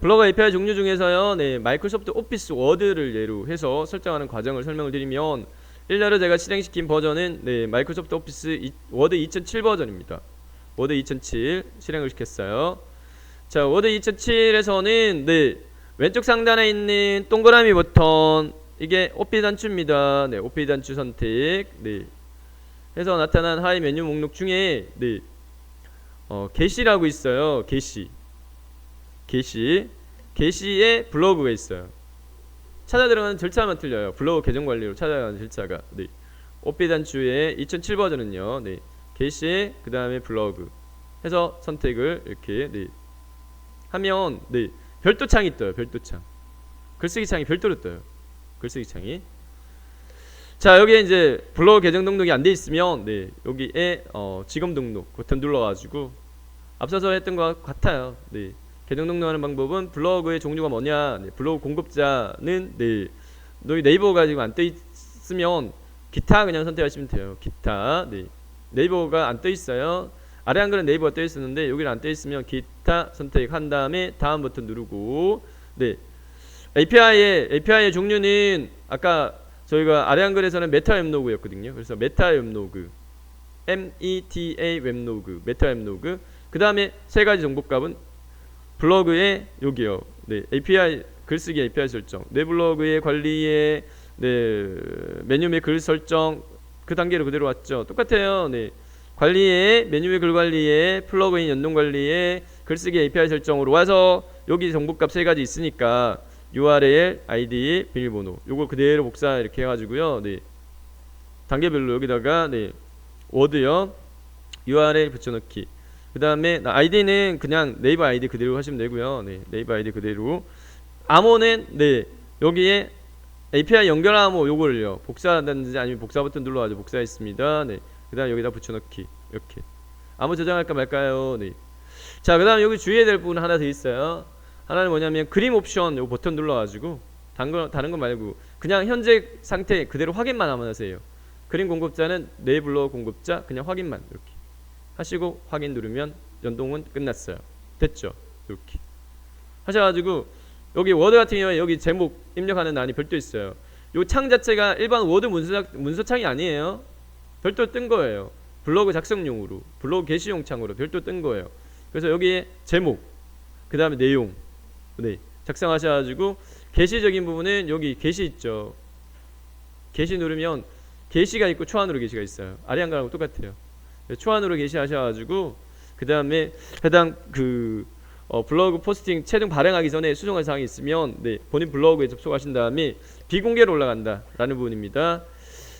블로그 API 종류 중에서요, 네, 마이크로소프트 오피스 워드를 예로 해서 설정하는 과정을 설명을 드리면 일례로 제가 실행시킨 버전은 네, 마이크로소프트 오피스 이, 워드 2007 버전입니다. 워드 2007 실행을 시켰어요. 자, 워드 2007에서는 네, 왼쪽 상단에 있는 동그라미 버튼 이게 오피 단추입니다. 네, 오피 단추 선택. 네. 해서 나타난 하위 메뉴 목록 중에 네. 어, 게시라고 있어요. 게시. 게시. 게시에 블로그가 있어요. 찾아 들어가는 절차만 틀려요. 블로그 계정 관리로 찾아가는 절차가. 네. 오피 단추의 2007 버전은요. 네. 게시 그다음에 블로그 해서 선택을 이렇게 네. 하면 네. 별도 창이 떠요. 별도 창. 글쓰기 창이 별도로 떠요. 글쓰기 창이. 자 여기에 이제 블로그 계정 등록이 안 돼 있으면 네 여기에 어, 지금 등록 버튼 눌러 가지고 앞서서 했던 것 같아요. 네 계정 등록하는 방법은 블로그의 종류가 뭐냐? 네, 블로그 공급자는 네 너희 네이버가 지금 안 떠 있으면 기타 그냥 선택하시면 돼요. 기타 네 네이버가 안 떠 있어요. 아래 한글은 네이버가 떠 있었는데 여기는 안떠 있으면 기타 선택한 다음에 다음 버튼 누르고 네 API의 API의 종류는 아까 저희가 아래 한글에서는 메타 웹로그였거든요. 그래서 메타 웹로그, META 웹로그, 메타 웹로그. 그 다음에 세 가지 정보값은 블로그의 여기요. 네, API 글쓰기 API 설정, 내 블로그의 관리에 네 메뉴의 글 설정 그 단계로 그대로 왔죠. 똑같아요. 네. 관리에 메뉴의 글 관리에 플러그인 연동 관리에 글쓰기 API 설정으로 와서 여기 정보값 세 가지 있으니까 URL, ID, 비밀번호 요거 그대로 복사 이렇게 해가지고요. 네. 단계별로 여기다가 네. 워드요. URL 붙여넣기. 그 다음에 아이디는 그냥 네이버 아이디 그대로 하시면 되고요. 네. 네이버 아이디 그대로. 암호는 네. 여기에 API 연결 암호 요거를요. 복사한다든지 아니면 복사 버튼 눌러가지고 복사했습니다. 네. 그 다음 여기다 붙여넣기. 이렇게. 암호 저장할까 말까요? 네. 자, 그 다음 여기 주의해야 될 부분 하나 더 있어요. 하나는 뭐냐면 그림 옵션 요 버튼 눌러가지고 다른 거 다른 거 말고 그냥 현재 상태 그대로 확인만 하면 하세요. 그림 공급자는 네이블러 공급자 그냥 확인만 이렇게 하시고 확인 누르면 연동은 끝났어요. 됐죠? 이렇게 하셔가지고 여기 워드 같은 경우에 여기 제목 입력하는 란이 별도 있어요. 요 창 자체가 일반 워드 문서 문서 창이 아니에요. 별도 뜬 거예요. 블로그 작성용으로 블로그 게시용 창으로 별도 뜬 거예요. 그래서 여기에 제목 그 다음에 내용 네 작성하셔가지고 게시적인 부분은 여기 게시 있죠 게시 누르면 게시가 있고 초안으로 게시가 있어요 아래 한가랑 똑같아요 네, 초안으로 게시하셔가지고 그 다음에 해당 그 어, 블로그 포스팅 최종 발행하기 전에 수정할 사항이 있으면 네 본인 블로그에 접속하신 다음에 비공개로 올라간다라는 부분입니다